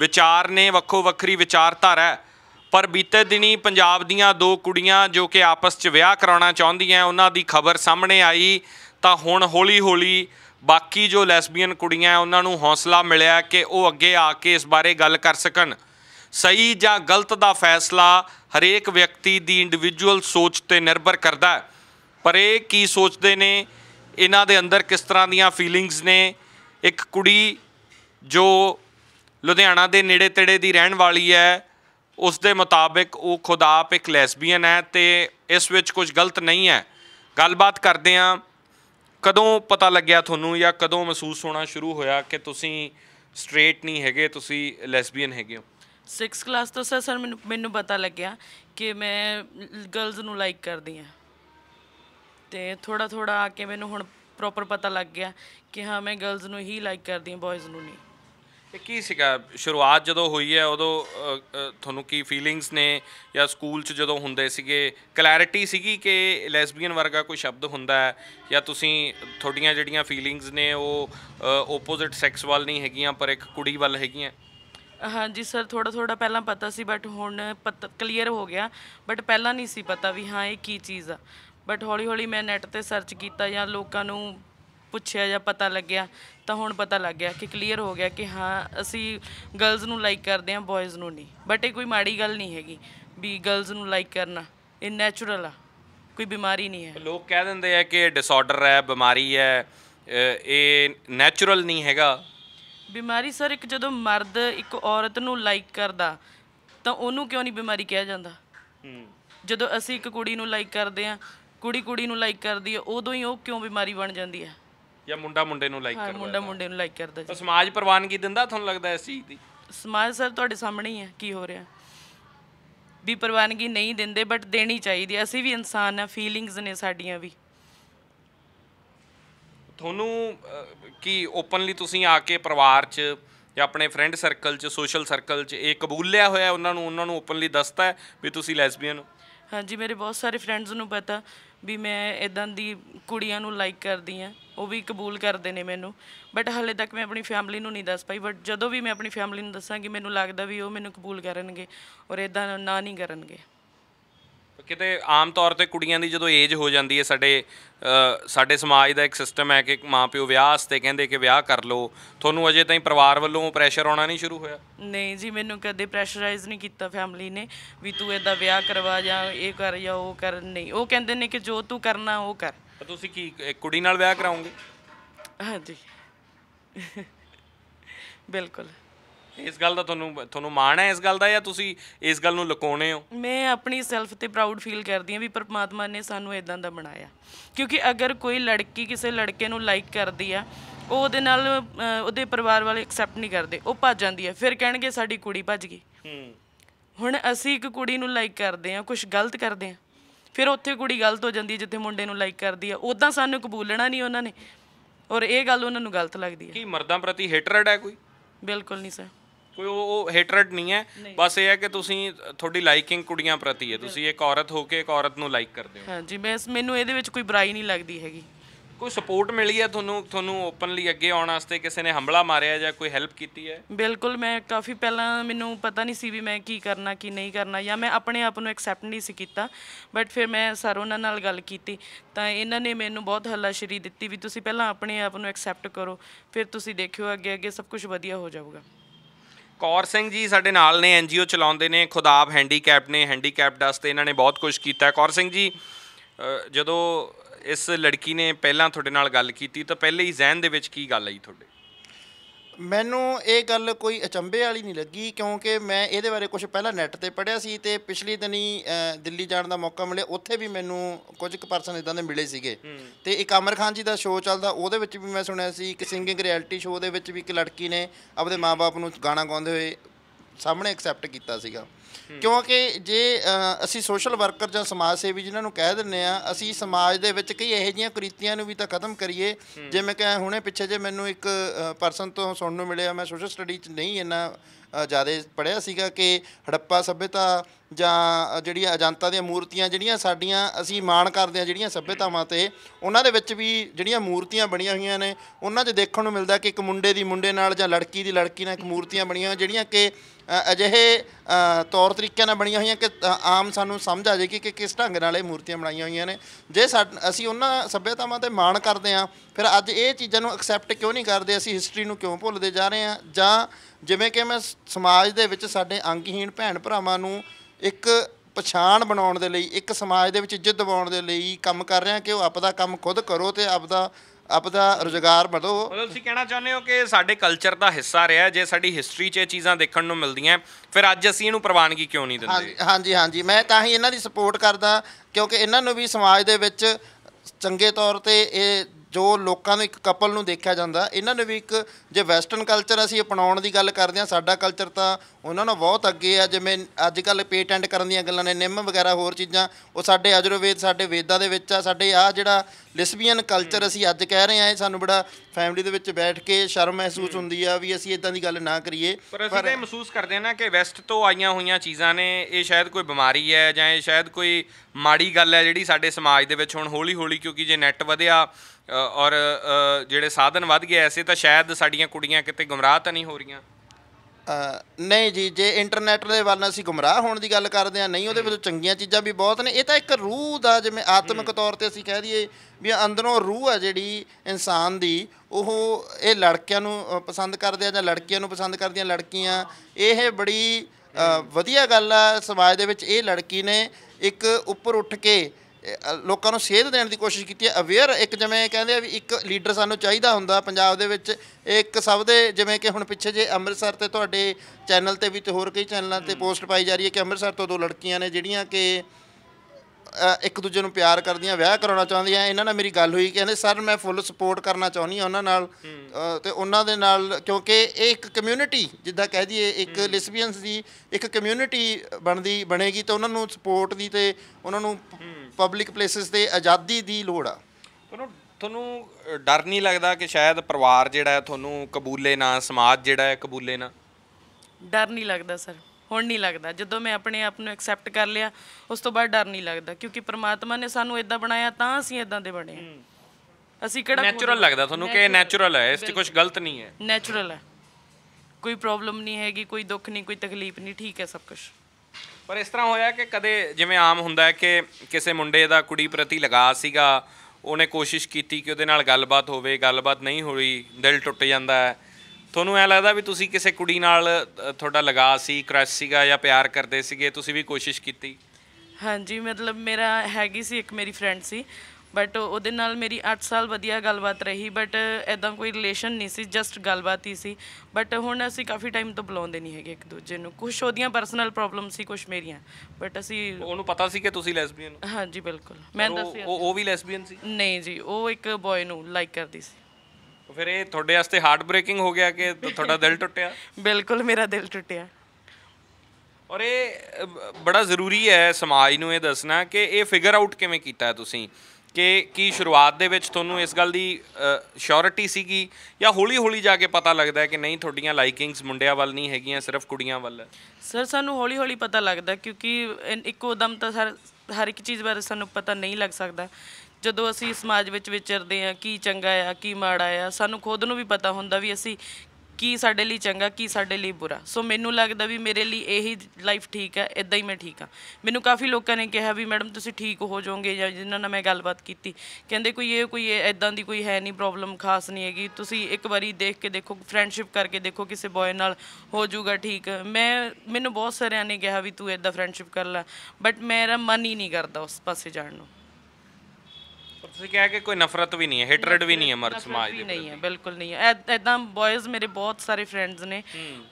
ਵਿਚਾਰ ਨੇ ਵੱਖੋ ਵੱਖਰੀ ਵਿਚਾਰਧਾਰਾ ਹੈ। ਪਰ ਬੀਤੇ ਦਿਨੀ ਪੰਜਾਬ ਦੀਆਂ ਦੋ ਕੁੜੀਆਂ ਜੋ ਕਿ ਆਪਸ 'ਚ ਵਿਆਹ ਕਰਾਉਣਾ ਚਾਹੁੰਦੀਆਂ, ਉਹਨਾਂ ਦੀ ਖਬਰ ਸਾਹਮਣੇ ਆਈ ਤਾਂ ਹੁਣ ਹੌਲੀ-ਹੌਲੀ ਬਾਕੀ ਜੋ ਲੈਸਬੀਅਨ ਕੁੜੀਆਂ ਉਹਨਾਂ ਨੂੰ ਹੌਸਲਾ ਮਿਲਿਆ ਕਿ ਉਹ ਅੱਗੇ ਆ ਕੇ ਇਸ ਬਾਰੇ ਗੱਲ ਕਰ ਸਕਣ। ਸਹੀ ਜਾਂ ਗਲਤ ਦਾ ਫੈਸਲਾ ਹਰੇਕ ਵਿਅਕਤੀ ਦੀ ਇੰਡੀਵਿਜੂਅਲ ਸੋਚ ਤੇ ਨਿਰਭਰ ਕਰਦਾ ਹੈ। ਪਰ ਇਹ ਕੀ ਸੋਚਦੇ ਨੇ? ਇਹਨਾਂ ਦੇ ਅੰਦਰ ਕਿਸ ਤਰ੍ਹਾਂ ਦੀਆਂ ਫੀਲਿੰਗਸ ਨੇ? ਇੱਕ ਕੁੜੀ ਜੋ ਲੁਧਿਆਣਾ ਦੇ ਨੇੜੇ ਤੇੜੇ ਦੀ ਰਹਿਣ ਵਾਲੀ ਹੈ। ਉਸ ਦੇ ਮੁਤਾਬਿਕ ਉਹ ਖੁਦ ਆਪ ਇੱਕ ਲੈਸਬੀਅਨ ਹੈ ਤੇ ਇਸ ਵਿੱਚ ਕੁਝ ਗਲਤ ਨਹੀਂ ਹੈ। ਗੱਲਬਾਤ ਕਰਦੇ ਹਾਂ। ਕਦੋਂ ਪਤਾ ਲੱਗਿਆ ਤੁਹਾਨੂੰ ਜਾਂ ਕਦੋਂ ਮਹਿਸੂਸ ਹੋਣਾ ਸ਼ੁਰੂ ਹੋਇਆ ਕਿ ਤੁਸੀਂ ਸਟ੍ਰੇਟ ਨਹੀਂ ਹੈਗੇ, ਤੁਸੀਂ ਲੈਸਬੀਅਨ ਹੈਗੇ ਹੋ? 6th ਕਲਾਸ ਤੋਂ ਸਰ ਸਰ ਮੈਨੂੰ ਮੈਨੂੰ ਪਤਾ ਲੱਗਿਆ ਕਿ ਮੈਂ ਗਰਲਸ ਨੂੰ ਲਾਈਕ ਕਰਦੀ ਹਾਂ। ਤੇ ਥੋੜਾ ਥੋੜਾ ਆ ਕੇ ਮੈਨੂੰ ਹੁਣ ਪ੍ਰੋਪਰ ਪਤਾ ਲੱਗ ਗਿਆ ਕਿ ਹਾਂ, ਮੈਂ ਗਰਲਸ ਨੂੰ ਹੀ ਲਾਈਕ ਕਰਦੀ ਹਾਂ ਬॉयਜ਼ ਨੂੰ ਨਹੀਂ। ਇਹ ਕੀ ਸੀਗਾ? ਸ਼ੁਰੂਆਤ ਜਦੋਂ ਹੋਈ ਹੈ, ਉਦੋਂ ਤੁਹਾਨੂੰ ਕੀ ਫੀਲਿੰਗਸ ਨੇ? ਜਾਂ ਸਕੂਲ 'ਚ ਜਦੋਂ ਹੁੰਦੇ ਸੀਗੇ ਕਲੈਰਿਟੀ ਸੀਗੀ ਕਿ ਲੈਸਬੀਅਨ ਵਰਗਾ ਕੋਈ ਸ਼ਬਦ ਹੁੰਦਾ ਹੈ? ਜਾਂ ਤੁਸੀਂ, ਤੁਹਾਡੀਆਂ ਜਿਹੜੀਆਂ ਫੀਲਿੰਗਸ ਨੇ, ਉਹ ਓਪੋਜ਼ਿਟ ਸੈਕਸ ਵੱਲ ਨਹੀਂ ਹੈਗੀਆਂ, ਪਰ ਇੱਕ ਕੁੜੀ ਵੱਲ ਹੈਗੀਆਂ? ਹਾਂਜੀ ਸਰ ਥੋੜਾ ਥੋੜਾ ਪਹਿਲਾਂ ਪਤਾ ਸੀ ਬਟ ਹੁਣ ਪਤਾ ਕਲੀਅਰ ਹੋ ਗਿਆ। ਬਟ ਪਹਿਲਾਂ ਨਹੀਂ ਸੀ ਪਤਾ ਵੀ ਹਾਂ, ਇਹ ਕੀ ਚੀਜ਼ ਆ। ਬਟ ਹੌਲੀ ਹੌਲੀ ਮੈਂ ਨੈਟ ਤੇ ਸਰਚ ਕੀਤਾ ਜਾਂ ਲੋਕਾਂ ਨੂੰ ਪੁੱਛਿਆ ਜਾਂ ਪਤਾ ਲੱਗਿਆ ਤਾਂ ਹੁਣ ਪਤਾ ਲੱਗ ਗਿਆ ਕਿ ਕਲੀਅਰ ਹੋ ਗਿਆ ਕਿ ਹਾਂ ਅਸੀਂ ਗਰਲਸ ਨੂੰ ਲਾਈਕ ਕਰਦੇ ਹਾਂ ਬॉयਜ਼ ਨੂੰ ਨਹੀਂ। ਬਟ ਇਹ ਕੋਈ ਮਾੜੀ ਗੱਲ ਨਹੀਂ ਹੈਗੀ ਵੀ ਗਰਲਸ ਨੂੰ ਲਾਈਕ ਕਰਨਾ। ਇਹ ਨੈਚੁਰਲ ਆ ਕੋਈ ਬਿਮਾਰੀ ਨਹੀਂ ਹੈ। ਲੋਕ ਕਹਿ ਦਿੰਦੇ ਆ ਕਿ ਇਹ ਡਿਸਆਰਡਰ ਹੈ ਬਿਮਾਰੀ ਹੈ ਇਹ ਨੈਚੁਰਲ ਨਹੀਂ ਹੈਗਾ। ਬਿਮਾਰੀ ਸਰ ਇੱਕ ਜਦੋਂ ਮਰਦ ਇੱਕ ਔਰਤ ਨੂੰ ਲਾਈਕ ਕਰਦਾ ਤਾਂ ਉਹਨੂੰ ਕਿਉਂ ਨਹੀਂ ਬਿਮਾਰੀ ਕਿਹਾ ਜਾਂਦਾ? ਜਦੋਂ ਅਸੀਂ ਇੱਕ ਕੁੜੀ ਨੂੰ ਲਾਈਕ ਕਰਦੇ ਆ ਕੁੜੀ ਕੁੜੀ ਨੂੰ ਲਾਈਕ ਕਰਦੀ ਹੈ ਉਦੋਂ ਹੀ ਉਹ ਕਿਉਂ ਬਿਮਾਰੀ ਬਣ ਜਾਂਦੀ ਹੈ? ਜਾਂ ਮੁੰਡਾ ਮੁੰਡੇ ਨੂੰ ਲਾਈਕ ਹਾਂ ਕਰਦਾ ਮੁੰਡਾ ਮੁੰਡੇ ਨੂੰ ਲਾਈਕ ਕਰਦਾ ਤਾਂ ਜੀ। ਸਮਾਜ ਪ੍ਰਵਾਨਗੀ ਦਿੰਦਾ ਤੁਹਾਨੂੰ ਲੱਗਦਾ ਇਸ ਚੀਜ਼ ਦੀ? ਸਮਾਜ ਸਰ ਤੁਹਾਡੇ ਸਾਹਮਣੇ ਹੀ ਹੈ ਕੀ ਹੋ ਰਿਹਾ? ਵੀ ਪ੍ਰਵਾਨਗੀ ਨਹੀਂ ਦਿੰਦੇ ਬਟ ਦੇਣੀ ਚਾਹੀਦੀ ਹੈ। ਅਸੀਂ ਵੀ ਇਨਸਾਨ ਆ ਫੀਲਿੰਗਸ ਨੇ ਸਾਡੀਆਂ ਵੀ। ਤੁਹਾਨੂੰ ਕੀ ਓਪਨਲੀ ਤੁਸੀਂ ਆ ਕੇ ਪਰਿਵਾਰ 'ਚ ਜਾਂ ਆਪਣੇ ਫਰੈਂਡ ਸਰਕਲ 'ਚ ਸੋਸ਼ਲ ਸਰਕਲ 'ਚ ਇਹ ਕਬੂਲਿਆ ਹੋਇਆ ਉਹਨਾਂ ਨੂੰ ਉਹਨਾਂ ਨੂੰ ਓਪਨਲੀ ਦੱਸਤਾ ਹੈ ਵੀ ਤੁਸੀਂ ਲੈਸਬੀਅਨ ਹੋ? ਹਾਂਜੀ ਮੇਰੇ ਬਹੁਤ ਸਾਰੇ ਫਰੈਂਡਸ ਨੂੰ ਪਤਾ। ਵੀ ਮੈਂ ਇਦਾਂ ਦੀ ਕੁੜੀਆਂ ਨੂੰ ਲਾਈਕ ਕਰਦੀ ਆ ਉਹ ਵੀ ਕਬੂਲ ਕਰਦੇ ਨੇ ਮੈਨੂੰ। ਬਟ ਹਾਲੇ ਤੱਕ ਮੈਂ ਆਪਣੀ ਫੈਮਿਲੀ ਨੂੰ ਨਹੀਂ ਦੱਸ ਪਾਈ। ਬਟ ਜਦੋਂ ਵੀ ਮੈਂ ਆਪਣੀ ਫੈਮਿਲੀ ਨੂੰ ਦੱਸਾਂਗੀ, ਮੈਨੂੰ ਲੱਗਦਾ ਵੀ ਉਹ ਮੈਨੂੰ ਕਬੂਲ ਕਰਨਗੇ ਔਰ ਇਦਾਂ ਨਾ ਨਹੀਂ ਕਰਨਗੇ। ਕਿਤੇ ਆਮ ਤੌਰ ਤੇ ਕੁੜੀਆਂ ਦੀ ਜਦੋਂ ਏਜ ਹੋ ਜਾਂਦੀ ਹੈ ਸਾਡੇ ਸਾਡੇ ਸਮਾਜ ਦਾ ਇੱਕ ਸਿਸਟਮ ਹੈ ਕਿ ਮਾਪਿਓ ਵਿਆਹ ਵਾਸਤੇ ਕਹਿੰਦੇ ਕਿ ਵਿਆਹ ਕਰ ਲਓ। ਤੁਹਾਨੂੰ ਅਜੇ ਤਾਈਂ ਪਰਿਵਾਰ ਵੱਲੋਂ ਪ੍ਰੈਸ਼ਰ ਆਉਣਾ ਨਹੀਂ ਸ਼ੁਰੂ ਹੋਇਆ? ਨਹੀਂ ਜੀ ਮੈਨੂੰ ਕਦੇ ਪ੍ਰੈਸ਼ਰਾਈਜ਼ ਨਹੀਂ ਕੀਤਾ ਫੈਮਿਲੀ ਨੇ ਵੀ ਤੂੰ ਇਦਾਂ ਵਿਆਹ ਕਰਵਾ ਜਾਂ ਇਹ ਕਰ ਜਾਂ ਉਹ ਕਰ। ਨਹੀਂ ਉਹ ਕਹਿੰਦੇ ਨੇ ਕਿ ਜੋ ਤੂੰ ਕਰਨਾ ਉਹ ਕਰ। ਤਾਂ ਤੁਸੀਂ ਕੀ ਇੱਕ ਕੁੜੀ ਨਾਲ ਵਿਆਹ ਕਰਾਉਂਗੇ ਹਾਂਜੀ। ਬਿਲਕੁਲ। ਇਸ ਗੱਲ ਦਾ ਤੁਹਾਨੂੰ ਤੁਹਾਨੂੰ ਮਾਣ ਹੈ ਇਸ ਗੱਲ ਦਾ ਜਾਂ ਤੁਸੀਂ ਇਸ ਗੱਲ ਨੂੰ ਲੁਕਾਉਣੇ ਹੋ? ਮੈਂ ਆਪਣੀ ਸੈਲਫ ਤੇ ਪ੍ਰਾਊਡ ਫੀਲ ਕਰਦੀ ਹਾਂ ਵੀ ਪਰਮਾਤਮਾ ਨੇ ਸਾਨੂੰ ਇਦਾਂ ਦਾ ਬਣਾਇਆ। ਕਿਉਂਕਿ ਅਗਰ ਕੋਈ ਲੜਕੀ ਕਿਸੇ ਲੜਕੇ ਨੂੰ ਲਾਈਕ ਕਰਦੀ ਆ ਉਹ ਉਹਦੇ ਨਾਲ ਉਹਦੇ ਪਰਿਵਾਰ ਵਾਲੇ ਐਕਸੈਪਟ ਨਹੀਂ ਕਰਦੇ ਉਹ ਭੱਜ ਜਾਂਦੀ ਹੈ ਫਿਰ ਕਹਿਣਗੇ ਸਾਡੀ ਕੁੜੀ ਭੱਜ ਗਈ। ਹੁਣ ਅਸੀਂ ਇੱਕ ਕੁੜੀ ਨੂੰ ਲਾਈਕ ਕਰਦੇ ਆ ਕੁਝ ਗਲਤ ਕਰਦੇ ਆ ਫਿਰ ਉੱਥੇ ਕੁੜੀ ਗਲਤ ਹੋ ਜਾਂਦੀ ਹੈ ਜਿੱਥੇ ਮੁੰਡੇ ਨੂੰ ਲਾਈਕ ਕਰਦੀ ਆ ਉਦਾਂ ਸਾਨੂੰ ਕਬੂਲਣਾ ਨਹੀਂ ਉਹਨਾਂ ਨੇ ਔਰ ਇਹ ਗੱਲ ਉਹਨਾਂ ਨੂੰ ਗਲਤ ਲੱਗਦੀ ਹੈ। ਕੀ ਮਰਦਾਂ ਪ੍ਰਤੀ ਹੇਟਰਡ ਹੈ ਕੋਈ? ਬਿਲਕੁਲ ਨਹੀਂ ਸਰ ਕੋਈ ਉਹ ਹੇਟਰਡ ਨਹੀਂ ਹੈ। ਬਸ ਇਹ ਹੈ ਕਿ ਤੁਸੀਂ ਤੁਹਾਡੀ ਲਾਈਕਿੰਗ ਕੁੜੀਆਂ ਪ੍ਰਤੀ ਹੈ। ਤੁਸੀਂ ਇੱਕ ਔਰਤ ਹੋ ਕੇ ਇੱਕ ਔਰਤ ਨੂੰ ਲਾਈਕ ਕਰਦੇ ਹੋ। ਹਾਂਜੀ ਬਸ ਮੈਨੂੰ ਇਹਦੇ ਵਿੱਚ ਕੋਈ ਬੁਰਾਈ ਨਹੀਂ ਲੱਗਦੀ ਹੈਗੀ। ਕੋਈ ਸਪੋਰਟ ਮਿਲੀ ਹੈ ਤੁਹਾਨੂੰ ਤੁਹਾਨੂੰ ਓਪਨਲੀ ਅੱਗੇ ਆਉਣ ਵਾਸਤੇ ਕਿਸੇ ਨੇ ਹਮਲਾ ਮਾਰਿਆ ਜਾਂ ਕੋਈ ਹੈਲਪ ਕੀਤੀ ਹੈ? ਬਿਲਕੁਲ ਮੈਂ ਕਾਫੀ ਪਹਿਲਾਂ ਮੈਨੂੰ ਪਤਾ ਨਹੀਂ ਸੀ ਵੀ ਮੈਂ ਕੀ ਕਰਨਾ ਕੀ ਨਹੀਂ ਕਰਨਾ ਜਾਂ ਮੈਂ ਆਪਣੇ ਆਪ ਨੂੰ ਐਕਸੈਪਟ ਨਹੀਂ ਸੀ ਕੀਤਾ। ਬਟ ਫਿਰ ਮੈਂ ਸਰ ਉਹਨਾਂ ਨਾਲ ਗੱਲ ਕੀਤੀ। ਤਾਂ ਇਹਨਾਂ ਨੇ ਮੈਨੂੰ ਬਹੁਤ ਹੱਲਾਸ਼ੇਰੀ ਦਿੱਤੀ ਵੀ ਤੁਸੀਂ ਪਹਿਲਾਂ ਆਪਣੇ ਆਪ ਨੂੰ ਐਕਸੈਪਟ ਕਰੋ ਫਿਰ ਤੁਸੀਂ ਦੇਖਿਓ ਅੱਗੇ ਅੱਗੇ ਸਭ ਕੁਝ ਵਧੀਆ ਹੋ ਜਾਊਗਾ। ਕੌਰ ਸਿੰਘ ਜੀ ਸਾਡੇ ਨਾਲ ਨੇ ਐਨਜੀਓ ਚਲਾਉਂਦੇ ਨੇ ਖੁਦਾਬ ਹੈਂਡੀਕੈਪ ਨੇ ਹੈਂਡੀਕੈਪਡ ਵਾਸਤੇ ਇਹਨਾਂ ਨੇ ਬਹੁਤ ਕੁਝ ਕੀਤਾ। ਕੌਰ ਸਿੰਘ ਜੀ ਜਦੋਂ ਇਸ ਲੜਕੀ ਨੇ ਪਹਿਲਾਂ ਤੁਹਾਡੇ ਨਾਲ ਗੱਲ ਕੀਤੀ, ਤਾਂ ਪਹਿਲੇ ਹੀ ਜ਼ਹਿਨ ਦੇ ਵਿੱਚ ਕੀ ਗੱਲ ਆਈ ਤੁਹਾਡੇ? ਮੈਨੂੰ ਇਹ ਗੱਲ ਕੋਈ ਅਚੰਭੇ ਵਾਲੀ ਨਹੀਂ ਲੱਗੀ ਕਿਉਂਕਿ ਮੈਂ ਇਹਦੇ ਬਾਰੇ ਕੁਝ ਪਹਿਲਾਂ ਨੈੱਟ ਤੇ ਪੜ੍ਹਿਆ ਸੀ ਤੇ ਪਿਛਲੀ ਦਿਨੀ ਦਿੱਲੀ ਜਾਣ ਦਾ ਮੌਕਾ ਮਿਲਿਆ ਉੱਥੇ ਵੀ ਮੈਨੂੰ ਕੁਝ ਕੁ ਪਰਸਨ ਇਦਾਂ ਦੇ ਮਿਲੇ ਸੀਗੇ। ਤੇ ਇੱਕ ਅਮਰ ਖਾਨ ਜੀ ਦਾ ਸ਼ੋਅ ਚੱਲਦਾ ਉਹਦੇ ਵਿੱਚ ਵੀ ਮੈਂ ਸੁਣਿਆ ਸੀ ਕਿ ਸਿੰਗਿੰਗ ਰਿਐਲਿਟੀ ਸ਼ੋਅ ਦੇ ਵਿੱਚ ਵੀ ਇੱਕ ਲੜਕੀ ਨੇ ਆਪਦੇ ਮਾਪੇ ਨੂੰ ਗਾਣਾ ਗਾਉਂਦੇ ਹੋਏ ਸਾਹਮਣੇ ਐਕਸੈਪਟ ਕੀਤਾ ਸੀਗਾ। ਕਿਉਂਕਿ ਜੇ ਅਸੀਂ ਸੋਸ਼ਲ ਵਰਕਰ ਜਾਂ ਸਮਾਜ ਸੇਵੀ ਜਿਨ੍ਹਾਂ ਨੂੰ ਕਹਿ ਦਿੰਨੇ ਆ ਅਸੀਂ ਸਮਾਜ ਦੇ ਵਿੱਚ ਕਈ ਇਹੋ ਜਿਹੀਆਂ ਕੁਰੀਤੀਆਂ ਨੂੰ ਵੀ ਤਾਂ ਖਤਮ ਕਰੀਏ। ਜਿਵੇਂ ਕਿ ਹੁਣੇ ਪਿੱਛੇ ਜੇ ਮੈਨੂੰ ਇੱਕ ਪਰਸਨ ਤੋਂ ਸੁਣਨ ਨੂੰ ਮਿਲਿਆ ਮੈਂ ਸੋਸ਼ਲ ਸਟੱਡੀ 'ਚ ਨਹੀਂ ਇੰਨਾ ਜ਼ਿਆਦਾ ਪੜਿਆ ਸੀਗਾ ਕਿ ਹੜੱਪਾ ਸਭਿਅਤਾ ਜਾਂ ਜਿਹੜੀਆਂ ਅਜੰਤਾ ਦੀਆਂ ਮੂਰਤੀਆਂ ਜਿਹੜੀਆਂ ਸਾਡੀਆਂ ਅਸੀਂ ਮਾਣ ਕਰਦੇ ਹਾਂ ਜਿਹੜੀਆਂ ਸਭਿਅਤਾਵਾਂ ਤੇ ਉਹਨਾਂ ਦੇ ਵਿੱਚ ਵੀ ਜਿਹੜੀਆਂ ਮੂਰਤੀਆਂ ਬਣੀਆਂ ਹੋਈਆਂ ਨੇ ਉਹਨਾਂ 'ਚ ਦੇਖਣ ਨੂੰ ਮਿਲਦਾ ਕਿ ਇੱਕ ਮੁੰਡੇ ਦੀ ਮੁੰਡੇ ਨਾਲ ਜਾਂ ਲੜਕੀ ਦੀ ਲੜਕੀ ਨਾਲ ਇੱਕ ਮੂਰਤੀਆਂ ਬਣੀਆਂ ਜਿਹੜੀਆਂ ਕਿ ਅਜਿਹੇ ਤੌਰ ਤਰੀਕਿਆਂ ਨਾਲ ਬਣੀਆਂ ਹੋਈਆਂ ਕਿ ਆਮ ਸਾਨੂੰ ਸਮਝ ਆ ਜਾਏਗੀ ਕਿ ਕਿਸ ਢੰਗ ਨਾਲ ਇਹ ਮੂਰਤੀਆਂ ਬਣਾਈਆਂ ਹੋਈਆਂ ਨੇ। ਜੇ ਸਾਡ- ਅਸੀਂ ਉਹਨਾਂ ਸੱਭਿਅਤਾਵਾਂ ਤੇ ਮਾਣ ਕਰਦੇ ਹਾਂ, ਫਿਰ ਅੱਜ ਇਹ ਚੀਜ਼ਾਂ ਨੂੰ ਐਕਸੈਪਟ ਕਿਉਂ ਨਹੀਂ ਕਰਦੇ, ਅਸੀਂ ਹਿਸਟਰੀ ਨੂੰ ਕਿਉਂ ਭੁੱਲਦੇ ਜਾ ਰਹੇ ਹਾਂ? ਜਾਂ ਜਿਵੇਂ ਕਿ ਮੈਂ ਸਮਾਜ ਦੇ ਵਿੱਚ ਸਾਡੇ ਅੰਗਹੀਣ ਭੈਣ ਭਰਾਵਾਂ ਨੂੰ ਇੱਕ ਪਛਾਣ ਬਣਾਉਣ ਦੇ ਲਈ, ਇੱਕ ਸਮਾਜ ਦੇ ਵਿੱਚ ਇੱਜ਼ਤ ਦਿਵਾਉਣ ਦੇ ਲਈ ਕੰਮ ਕਰ ਰਹੇ ਹਾਂ ਕਿ ਉਹ ਆਪਦਾ ਕੰਮ ਖੁਦ ਕਰੋ ਤੇ ਆਪਦਾ ਆਪਦਾ ਰੁਜ਼ਗਾਰ ਵਧੋ ਮਤਲਬ ਤੁਸੀਂ ਕਹਿਣਾ ਚਾਹੁੰਦੇ ਹੋ ਕਿ ਸਾਡੇ ਕਲਚਰ ਦਾ ਹਿੱਸਾ ਰਿਹਾ ਜੇ ਸਾਡੀ ਹਿਸਟਰੀ 'ਚ ਇਹ ਚੀਜ਼ਾਂ ਦੇਖਣ ਨੂੰ ਮਿਲਦੀਆਂ ਫਿਰ ਅੱਜ ਅਸੀਂ ਇਹਨੂੰ ਪ੍ਰਵਾਨਗੀ ਕਿਉਂ ਨਹੀਂ ਦਿੰਦੇ? ਹਾਂਜੀ ਹਾਂਜੀ ਹਾਂਜੀ। ਮੈਂ ਤਾਂ ਹੀ ਇਹਨਾਂ ਦੀ ਸਪੋਰਟ ਕਰਦਾ ਕਿਉਂਕਿ ਇਹਨਾਂ ਨੂੰ ਵੀ ਸਮਾਜ ਦੇ ਵਿੱਚ ਚੰਗੇ ਤੌਰ ਤੇ ਇਹ ਜੋ ਲੋਕਾਂ ਨੂੰ ਇੱਕ ਕਪਲ ਨੂੰ ਦੇਖਿਆ ਜਾਂਦਾ ਇਹਨਾਂ ਨੂੰ ਵੀ ਇੱਕ ਜੇ ਵੈਸਟਰਨ ਕਲਚਰ ਅਸੀਂ ਅਪਣਾਉਣ ਦੀ ਗੱਲ ਕਰਦੇ ਹਾਂ ਸਾਡਾ ਕਲਚਰ ਤਾਂ ਉਹਨਾਂ ਨਾਲੋਂ ਬਹੁਤ ਅੱਗੇ ਆ। ਜਿਵੇਂ ਅੱਜ ਕੱਲ ਪੇਟੈਂਟ ਕਰਨ ਦੀਆਂ ਗੱਲਾਂ ਨੇ ਨਿੰਮ ਵਗੈਰਾ ਹੋਰ ਚੀਜ਼ਾਂ ਉਹ ਸਾਡੇ ਅਜਰਵੇਦ ਸਾਡੇ ਵੇਦਾਂ ਦੇ ਵਿੱਚ ਆ ਸਾਡੇ ਆ ਜਿਹੜਾ ਲਿਸਬੀਅਨ ਕਲਚਰ ਅਸੀਂ ਅੱਜ ਕਹਿ ਰਹੇ ਆ ਇਹ ਸਾਨੂੰ ਬੜਾ ਫੈਮਿਲੀ ਦੇ ਵਿੱਚ ਬੈਠ ਕੇ ਸ਼ਰਮ ਮਹਿਸੂਸ ਹੁੰਦੀ ਆ ਵੀ ਅਸੀਂ ਇਦਾਂ ਦੀ ਗੱਲ ਨਾ ਕਰੀਏ। ਪਰ ਅਸੀਂ ਤਾਂ ਇਹ ਮਹਿਸੂਸ ਕਰਦੇ ਹਾਂ ਨਾ ਕਿ ਵੈਸਟ ਤੋਂ ਆਈਆਂ ਹੋਈਆਂ ਚੀਜ਼ਾਂ ਨੇ ਇਹ ਸ਼ਾਇਦ ਕੋਈ ਬਿਮਾਰੀ ਹੈ ਜਾਂ ਇਹ ਸ਼ਾਇਦ ਕੋਈ ਮਾੜੀ ਗੱਲ ਹੈ ਜਿਹੜੀ ਸਾਡੇ ਸਮਾਜ ਦੇ ਵਿੱਚ ਹੁਣ ਹੌਲੀ ਹੌਲੀ ਕਿਉਂਕਿ ਜੇ ਨੈਟ ਵਧਿਆ ਔਰ ਜਿਹੜੇ ਸਾਧਨ ਵੱਧ ਗਏ ਐਸੇ ਤਾਂ ਸ਼ਾਇਦ ਸਾਡੀਆਂ ਕੁੜੀਆਂ ਕਿਤੇ ਗੁੰਮਰਾਹ ਤਾਂ ਨਹੀਂ ਹੋ ਰਹੀਆਂ। ਨਹੀਂ ਜੀ ਜੇ ਇੰਟਰਨੈਟ ਦੇ ਵੱਲ ਅਸੀਂ ਗੁੰਮਰਾਹ ਹੋਣ ਦੀ ਗੱਲ ਕਰਦੇ ਆ ਨਹੀਂ ਉਹਦੇ ਵਿੱਚ ਚੰਗੀਆਂ ਚੀਜ਼ਾਂ ਵੀ ਬਹੁਤ ਨੇ। ਇਹ ਤਾਂ ਇੱਕ ਰੂਹ ਦਾ ਜਿਵੇਂ ਆਤਮਿਕ ਤੌਰ ਤੇ ਅਸੀਂ ਕਹਿ ਦਈਏ ਵੀ ਅੰਦਰੋਂ ਰੂਹ ਆ ਜਿਹੜੀ ਇਨਸਾਨ ਦੀ ਉਹ ਇਹ ਲੜਕਿਆਂ ਨੂੰ ਪਸੰਦ ਕਰਦੇ ਆ ਜਾਂ ਲੜਕੀਆਂ ਨੂੰ ਪਸੰਦ ਕਰਦੀਆਂ ਲੜਕੀਆਂ। ਇਹ ਬੜੀ ਵਧੀਆ ਗੱਲ ਆ। ਸਮਾਜ ਦੇ ਵਿੱਚ ਇਹ ਲੜਕੀ ਨੇ ਇੱਕ ਉੱਪਰ ਉੱਠ ਕੇ ਲੋਕਾਂ ਨੂੰ ਸੇਧ ਦੇਣ ਦੀ ਕੋਸ਼ਿਸ਼ ਕੀਤੀ ਹੈ। ਅਵੇਅਰ ਇੱਕ ਜਿਵੇਂ ਕਹਿੰਦੇ ਆ ਵੀ ਇੱਕ ਲੀਡਰ ਸਾਨੂੰ ਚਾਹੀਦਾ ਹੁੰਦਾ ਪੰਜਾਬ ਦੇ ਵਿੱਚ। ਇੱਕ ਸਭ ਦੇ ਜਿਵੇਂ ਕਿ ਹੁਣ ਪਿੱਛੇ ਜੇ ਅੰਮ੍ਰਿਤਸਰ ਤੇ ਤੁਹਾਡੇ ਚੈਨਲ ਤੇ ਵੀ ਤੇ ਹੋਰ ਕਈ ਚੈਨਲਾਂ ਤੇ ਪੋਸਟ ਪਾਈ ਜਾ ਰਹੀ ਹੈ ਕਿ ਅੰਮ੍ਰਿਤਸਰ ਤੋਂ ਦੋ ਲੜਕੀਆਂ ਨੇ ਜਿਹੜੀਆਂ ਕਿ ਇੱਕ ਦੂਜੇ ਨੂੰ ਪਿਆਰ ਕਰਦੀਆਂ ਵਿਆਹ ਕਰਾਉਣਾ ਚਾਹੁੰਦੀਆਂ। ਇਹਨਾਂ ਨਾਲ ਮੇਰੀ ਗੱਲ ਹੋਈ ਕਹਿੰਦੇ ਸਰ ਮੈਂ ਫੁੱਲ ਸਪੋਰਟ ਕਰਨਾ ਚਾਹੁੰਦੀ ਹਾਂ ਉਹਨਾਂ ਨਾਲ। ਤੇ ਉਹਨਾਂ ਦੇ ਨਾਲ ਕਿਉਂਕਿ ਇਹ ਇੱਕ ਕਮਿਊਨਿਟੀ ਜਿੱਦਾਂ ਕਹਿ ਦਈਏ ਇੱਕ ਲਿਸਬੀਅਨਸ ਦੀ ਇੱਕ ਕਮਿਊਨਿਟੀ ਬਣਦੀ ਬਣੇਗੀ ਤੇ ਉਹਨਾਂ ਨੂੰ ਸਪੋਰਟ ਦੀ ਤੇ ਉਹਨਾਂ ਨੂੰ ਪਬਲਿਕ ਪਲੇਸਿਸ ਤੇ ਆਜ਼ਾਦੀ ਦੀ ਲੋੜ ਆ। ਤੁਹਾਨੂੰ ਤੁਹਾਨੂੰ ਡਰ ਨਹੀਂ ਲੱਗਦਾ ਕਿ ਸ਼ਾਇਦ ਪਰਿਵਾਰ ਜਿਹੜਾ ਹੈ ਤੁਹਾਨੂੰ ਕਬੂਲੇ ਨਾ ਸਮਾਜ ਜਿਹੜਾ ਹੈ ਕਬੂਲੇ ਨਾ? ਡਰ ਨਹੀਂ ਲੱਗਦਾ ਸਰ ਹੁਣ ਨਹੀਂ ਲੱਗਦਾ। ਜਦੋਂ ਮੈਂ ਆਪਣੇ ਆਪ ਨੂੰ ਐਕਸੈਪਟ ਕਰ ਲਿਆ ਉਸ ਤੋਂ ਬਾਅਦ ਡਰ ਨਹੀਂ ਲੱਗਦਾ। ਕਿਉਂਕਿ ਪ੍ਰਮਾਤਮਾ ਨੇ ਸਾਨੂੰ ਇਦਾਂ ਬਣਾਇਆ ਤਾਂ ਅਸੀਂ ਇਦਾਂ ਦੇ ਬਣੇ ਹਾਂ। ਅਸੀਂ ਕਿਹੜਾ ਨੈਚੁਰਲ ਲੱਗਦਾ ਤੁਹਾਨੂੰ ਕਿ ਇਹ ਨੈਚੁਰਲ ਹੈ ਇਸ 'ਚ ਕੁਝ ਗਲਤ ਨਹੀਂ ਹੈ। ਨੈਚੁਰਲ ਹੈ। ਕੋਈ ਪ੍ਰੋਬਲਮ ਨਹੀਂ ਹੈਗੀ ਕੋਈ ਦੁੱਖ ਨਹੀਂ ਕੋਈ ਤਕਲੀਫ ਨਹੀਂ ਠੀਕ ਹੈ ਸਭ ਕੁਝ ਪਰ ਇਸ ਤਰ੍ਹਾਂ ਹੋਇਆ ਕਿ ਕਦੇ ਜਿਵੇਂ ਆਮ ਹੁੰਦਾ ਹੈ ਕਿ ਕਿਸੇ ਮੁੰਡੇ ਦਾ ਕੁੜੀ ਪ੍ਰਤੀ ਲਗਾਅ ਸੀਗਾ, ਉਹਨੇ ਕੋਸ਼ਿਸ਼ ਕੀਤੀ ਕਿ ਉਹਦੇ ਨਾਲ ਗੱਲਬਾਤ ਹੋਵੇ, ਗੱਲਬਾਤ ਨਹੀਂ ਹੋਈ, ਦਿਲ ਟੁੱਟ ਜਾਂਦਾ ਹੈ। ਤੁਹਾਨੂੰ ਐ ਲੱਗਦਾ ਵੀ ਤੁਸੀਂ ਕਿਸੇ ਕੁੜੀ ਨਾਲ ਤੁਹਾਡਾ ਲਗਾ ਸੀ ਕ੍ਰਸ਼ ਸੀਗਾ ਜਾਂ ਪਿਆਰ ਕਰਦੇ ਸੀਗੇ, ਤੁਸੀਂ ਵੀ ਕੋਸ਼ਿਸ਼ ਕੀਤੀ? ਹਾਂਜੀ, ਮਤਲਬ ਮੇਰਾ ਹੈਗੀ ਸੀ ਇੱਕ ਮੇਰੀ ਫਰੈਂਡ ਸੀ। ਬਟ ਉਹਦੇ ਨਾਲ ਮੇਰੀ 8 ਸਾਲ ਵਧੀਆ ਗੱਲਬਾਤ ਰਹੀ ਬਟ ਐਦਾਂ ਕੋਈ ਰਿਲੇਸ਼ਨ ਨਹੀਂ ਸੀ ਜਸਟ ਗੱਲਬਾਤ ਹੀ ਸੀ। ਬਟ ਹੁਣ ਅਸੀਂ ਕਾਫੀ ਟਾਈਮ ਤੋਂ ਬੁਲਾਉਂਦੇ ਨਹੀਂ ਹੈਗੇ ਇੱਕ ਦੂਜੇ ਨੂੰ। ਕੁਝ ਉਹਦੀਆਂ ਪਰਸਨਲ ਪ੍ਰੋਬਲਮ ਸੀ ਕੁਝ ਮੇਰੀਆਂ। ਬਟ ਅਸੀਂ ਉਹਨੂੰ ਪਤਾ ਸੀ ਕਿ ਤੁਸੀਂ ਲੈਸਬੀਅਨ ਹੋ? ਹਾਂਜੀ ਬਿਲਕੁਲ। ਮੈਂ ਦੱਸਿਆ ਉਹ ਉਹ ਵੀ ਲੈਸਬੀਅਨ ਸੀ? ਨਹੀਂ ਜੀ ਉਹ ਇੱਕ ਬॉय ਨੂੰ ਲਾਈਕ ਕਰਦੀ ਸੀ। ਫਿਰ ਇਹ ਤੁਹਾਡੇ ਵਾਸਤੇ ਹਾਰਟ ਬ੍ਰੇਕਿੰਗ ਹੋ ਗਿਆ ਕਿ ਤੁਹਾਡਾ ਦਿਲ ਟੁੱਟਿਆ? ਬਿਲਕੁਲ ਮੇਰਾ ਦਿਲ ਟੁੱਟਿਆ। ਔਰ ਇਹ ਬੜਾ ਜ਼ਰੂਰੀ ਹੈ ਸਮਾਜ ਨੂੰ ਇਹ ਦੱਸਣਾ ਕਿ ਇਹ ਫਿਗਰ ਆਊਟ ਕਿਵੇਂ ਕੀਤਾ ਤੁਸੀਂ? ਕਿ ਕੀ ਸ਼ੁਰੂਆਤ ਦੇ ਵਿੱਚ ਤੁਹਾਨੂੰ ਇਸ ਗੱਲ ਦੀ ਸ਼ੋਰਿਟੀ ਸੀਗੀ ਜਾਂ ਹੌਲੀ ਹੌਲੀ ਜਾ ਕੇ ਪਤਾ ਲੱਗਦਾ ਕਿ ਨਹੀਂ, ਤੁਹਾਡੀਆਂ ਲਾਈਕਿੰਗਸ ਮੁੰਡਿਆਂ ਵੱਲ ਨਹੀਂ ਹੈਗੀਆਂ, ਸਿਰਫ ਕੁੜੀਆਂ ਵੱਲ? ਸਰ, ਸਾਨੂੰ ਹੌਲੀ ਹੌਲੀ ਪਤਾ ਲੱਗਦਾ ਕਿਉਂਕਿ ਇੱਕੋ ਦਮ ਤਾਂ ਸਰ, ਹਰ ਇੱਕ ਚੀਜ਼ ਬਾਰੇ ਸਾਨੂੰ ਪਤਾ ਨਹੀਂ ਲੱਗ ਸਕਦਾ। ਜਦੋਂ ਅਸੀਂ ਸਮਾਜ ਵਿੱਚ ਵਿਚਰਦੇ ਆ ਕੀ ਚੰਗਾ ਆ, ਕੀ ਮਾੜਾ ਆ, ਸਾਨੂੰ ਖੁਦ ਨੂੰ ਵੀ ਪਤਾ ਹੁੰਦਾ ਵੀ ਅਸੀਂ ਕੀ ਸਾਡੇ ਲਈ ਚੰਗਾ, ਕੀ ਸਾਡੇ ਲਈ ਬੁਰਾ। ਸੋ ਮੈਨੂੰ ਲੱਗਦਾ ਵੀ ਮੇਰੇ ਲਈ ਇਹੀ ਲਾਈਫ ਠੀਕ ਹੈ ਇਦਾਂ ਹੀ ਮੈਂ ਠੀਕ ਹਾਂ। ਮੈਨੂੰ ਕਾਫੀ ਲੋਕਾਂ ਨੇ ਕਿਹਾ ਵੀ ਮੈਡਮ ਤੁਸੀਂ ਠੀਕ ਹੋ ਜਾਓਗੇ ਜਾਂ ਜਿਨ੍ਹਾਂ ਨਾਲ ਮੈਂ ਗੱਲਬਾਤ ਕੀਤੀ। ਕਹਿੰਦੇ ਕੋਈ ਇਹ ਕੋਈ ਇਦਾਂ ਦੀ ਕੋਈ ਹੈ ਨਹੀਂ ਪ੍ਰੋਬਲਮ ਖਾਸ ਨਹੀਂ ਹੈਗੀ। ਤੁਸੀਂ ਇੱਕ ਵਾਰੀ ਦੇਖ ਕੇ ਦੇਖੋ ਫਰੈਂਡਸ਼ਿਪ ਕਰਕੇ ਦੇਖੋ ਕਿਸੇ ਬॉय ਨਾਲ ਹੋ ਜਾਊਗਾ ਠੀਕ। ਮੈਂ, ਮੈਨੂੰ ਬਹੁਤ ਸਾਰਿਆਂ ਨੇ ਕਿਹਾ ਵੀ ਤੂੰ ਇਦਾਂ ਫਰੈਂਡਸ਼ਿਪ ਕਰ ਲੈ। ਬਟ ਮੇਰਾ ਮਨ ਹੀ ਨਹੀਂ ਕਰਦਾ ਉਸ ਪਾਸੇ ਜਾਣ ਨੂੰ। ਤੁਸੀਂ ਕਿਹਾ ਕਿ ਕੋਈ ਨਫ਼ਰਤ ਵੀ ਨਹੀਂ ਹੈ ਹੇਟਰਡ ਵੀ ਨਹੀਂ ਹੈ ਮਰਦ ਸਮਾਜ ਦੇ ਨਹੀਂ ਹੈ ਬਿਲਕੁਲ ਨਹੀਂ ਹੈ। ਐਦਾਂ ਬॉयਜ਼ ਮੇਰੇ ਬਹੁਤ ਸਾਰੇ ਫਰੈਂਡਸ ਨੇ।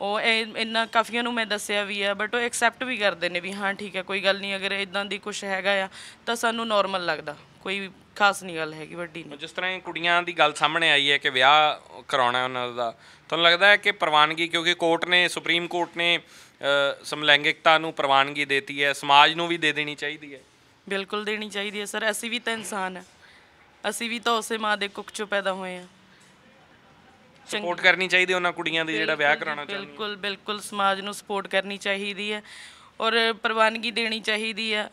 ਉਹ ਇੰਨਾ ਕਾਫੀਆਂ ਨੂੰ ਮੈਂ ਦੱਸਿਆ ਵੀ ਹੈ ਬਟ ਉਹ ਐਕਸੈਪਟ ਵੀ ਕਰਦੇ ਨੇ ਵੀ ਹਾਂ ਠੀਕ ਹੈ ਕੋਈ ਗੱਲ ਨਹੀਂ ਅਗਰ ਇਦਾਂ ਦੀ ਕੁਝ ਹੈਗਾ ਆ ਤਾਂ ਸਾਨੂੰ ਨਾਰਮਲ ਲੱਗਦਾ। ਕੋਈ ਖਾਸ ਨਹੀਂ ਗੱਲ ਹੈਗੀ ਵੱਡੀ ਨਹੀਂ। ਜਿਸ ਤਰ੍ਹਾਂ ਕੁੜੀਆਂ ਦੀ ਗੱਲ ਸਾਹਮਣੇ ਆਈ ਹੈ ਕਿ ਵਿਆਹ ਕਰਾਉਣਾ ਹੈ ਉਹਨਾਂ ਦਾ ਤੁਹਾਨੂੰ ਲੱਗਦਾ ਹੈ ਕਿ ਪ੍ਰਵਾਨਗੀ ਕਿਉਂਕਿ ਕੋਰਟ ਨੇ ਸੁਪਰੀਮ ਕੋਰਟ ਨੇ ਸਮਲੈਂਗਿਕਤਾ ਨੂੰ ਪ੍ਰਵਾਨਗੀ ਦਿੱਤੀ ਹੈ ਸਮਾਜ ਨੂੰ ਵੀ ਦੇ ਦੇਣੀ ਚਾਹੀਦੀ ਹੈ? ਬਿਲਕੁਲ ਦੇਣੀ ਚਾਹੀਦੀ ਹੈ ਸਰ। ਅਸੀਂ ਵੀ ਤਾਂ ਇਨਸਾਨ ਹੈ। ਅਸੀਂ ਵੀ ਤਾਂ ਉਸੇ ਮਾਂ ਦੇ ਕੁੱਖ ਚੋਂ ਪੈਦਾ ਹੋਏ ਆ ਸਪੋਰਟ ਕਰਨੀ ਚਾਹੀਦੀ ਉਹਨਾਂ ਕੁੜੀਆਂ ਦੀ ਜਿਹੜਾ ਵਿਆਹ ਕਰਾਉਣਾ ਚਾਹੁੰਦੀ ਬਿਲਕੁਲ ਬਿਲਕੁਲ ਸਮਾਜ ਨੂੰ ਸਪੋਰਟ ਕਰਨੀ ਚਾਹੀਦੀ ਹੈ ਔਰ ਪ੍ਰਵਾਨਗੀ ਦੇਣੀ ਚਾਹੀਦੀ ਹੈ।